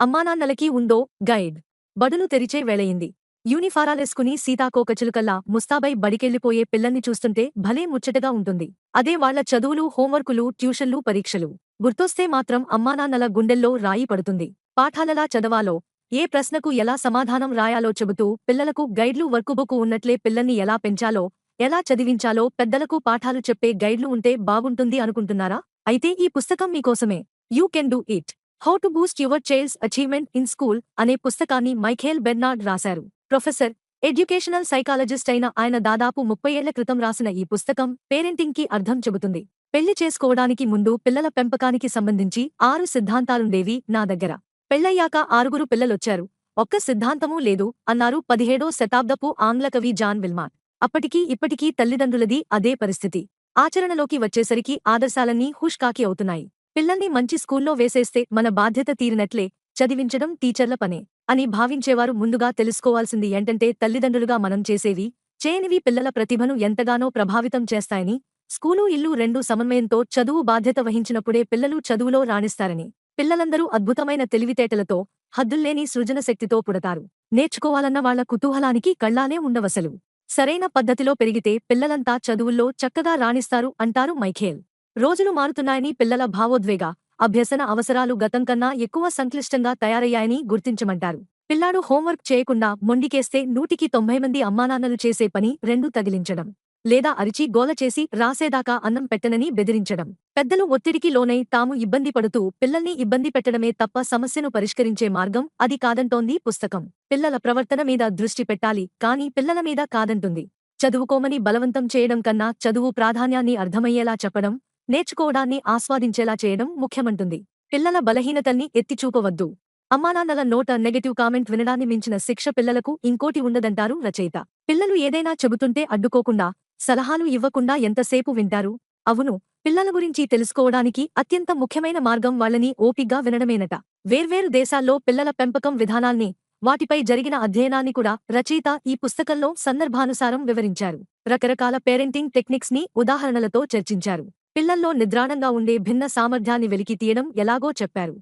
అమ్మానాన్నలకి ఉందో గైడ్. బడులు తెరిచే వేళయింది. యూనిఫారాలేసుకుని సీతాకోకచిలుకల్లా ముస్తాబై బడికెళ్ళిపోయే పిల్లల్ని చూస్తుంటే భలే ముచ్చటగా ఉంటుంది. అదే వాళ్ళ చదువులు హోంవర్కులు ట్యూషన్లు పరీక్షలు. గుర్తొస్తే మాత్రం అమ్మానాన్నల గుండెల్లో రాయి పడుతుంది. పాఠాలలా చదవాలో ఏ ప్రశ్నకు ఎలా సమాధానం రాయాలో చెబుతూ పిల్లలకు గైడ్లు వర్కుబుక్ ఉన్నట్లే పిల్లల్ని ఎలా పెంచాలో ఎలా చదివించాలో పెద్దలకు పాఠాలు చెప్పే గైడ్లు ఉంటే బాగుంటుంది అనుకుంటున్నారా? అయితే ఈ పుస్తకం మీకోసమే. You can do it. How to boost your child's achievement in school అనే పుస్తకాన్ని మైఖేల్ బెర్నార్డ్ రాశారు. ప్రొఫెసర్ ఎడ్యుకేషనల్ సైకాలజిస్ట్ అయిన ఆయన దాదాపు ముప్పై ఏళ్ళ క్రితం రాసిన ఈ పుస్తకం పేరెంటింగ్కి అర్థం చెబుతుంది. పెళ్ళి చేసుకోవడానికి ముందు పిల్లల పెంపకానికి సంబంధించి ఆరు సిద్ధాంతాలుండేవి నా దగ్గర. పెళ్ళయ్యాక ఆరుగురు పిల్లలొచ్చారు. ఒక్క సిద్ధాంతమూ లేదు అన్నారు పదిహేడో శతాబ్దపు ఆంగ్ల కవి జాన్ విల్మాట్ అప్పటికీ ఇప్పటికీ తల్లిదండ్రులది అదే పరిస్థితి. ఆచరణలోకి వచ్చేసరికి ఆదర్శాలన్నీ హుష్కాకి అవుతున్నాయి. పిల్లల్ని మంచి స్కూల్లో వేసేస్తే మన బాధ్యత తీరినట్లే చదివించడం టీచర్ల పనే అని భావించేవారు ముందుగా తెలుసుకోవాల్సింది ఏంటంటే తల్లిదండ్రులుగా మనం చేసేవి చేయనివి పిల్లల ప్రతిభను ఎంతగానో ప్రభావితం చేస్తాయని స్కూలు ఇల్లు రెండు సమన్వయంతో చదువు బాధ్యత వహించినప్పుడే పిల్లలు చదువులో రాణిస్తారని పిల్లలందరూ అద్భుతమైన తెలివితేటలతో హద్దుల్లేని సృజన శక్తితో పుడతారు. నేర్చుకోవాలన్న వాళ్ళ కుతూహలానికి కళ్ళానే ఉండవసలు. సరైన పద్ధతిలో పెరిగితే పిల్లలంతా చదువుల్లో చక్కగా రాణిస్తారు అంటారు మైఖేల్. రోజులు మారుతున్నాయని పిల్లల భావోద్వేగ అభ్యసన అవసరాలు గతం కన్నా ఎక్కువ సంక్లిష్టంగా తయారయ్యాయని గుర్తించమంటారు. పిల్లాడు హోంవర్క్ చేయకుండా మొండికేస్తే నూటికి తొంభై మంది అమ్మానాన్నలు చేసే పని రెండు తగిలించడం లేదా అరిచి గోల చేసి రాసేదాకా అన్నం పెట్టనని బెదిరించడం. పెద్దలు ఒత్తిడికి లోనై తాము ఇబ్బంది పడుతూ పిల్లల్ని ఇబ్బంది పెట్టడమే తప్ప సమస్యను పరిష్కరించే మార్గం అది కాదంటోంది పుస్తకం. పిల్లల ప్రవర్తన మీద దృష్టి పెట్టాలి కానీ పిల్లల మీద కాదంటుంది. చదువుకోమని బలవంతం చేయడం కన్నా చదువు ప్రాధాన్యాన్ని అర్థమయ్యేలా చెప్పడం నేర్చుకోవడాన్ని ఆస్వాదించేలా చేయడం ముఖ్యమంటుంది. పిల్లల బలహీనతల్ని ఎత్తిచూపవద్దు అమ్మానాన్నల నోట నెగటివ్ కామెంట్ వినడాన్ని మించిన శిక్ష పిల్లలకు ఇంకోటి ఉండదంటారు రచయిత. పిల్లలు ఏదైనా చెబుతుంటే అడ్డుకోకుండా సలహాలు ఇవ్వకుండా ఎంతసేపు వింటారు? అవును పిల్లల గురించి తెలుసుకోవడానికి అత్యంత ముఖ్యమైన మార్గం వాళ్ళని ఓపిగ్గా వినడమేనట. వేర్వేరు దేశాల్లో పిల్లల పెంపకం విధానాల్ని వాటిపై జరిగిన అధ్యయనాన్ని కూడా రచయిత ఈ పుస్తకంలో సందర్భానుసారం వివరించారు. రకరకాల పేరెంటింగ్ టెక్నిక్స్ని ఉదాహరణలతో చర్చించారు. పిల్లల్లో నిద్రాణంగా ఉండే భిన్న సామర్థ్యాన్ని వెలికి తీయడం ఎలాగో చెప్పారు.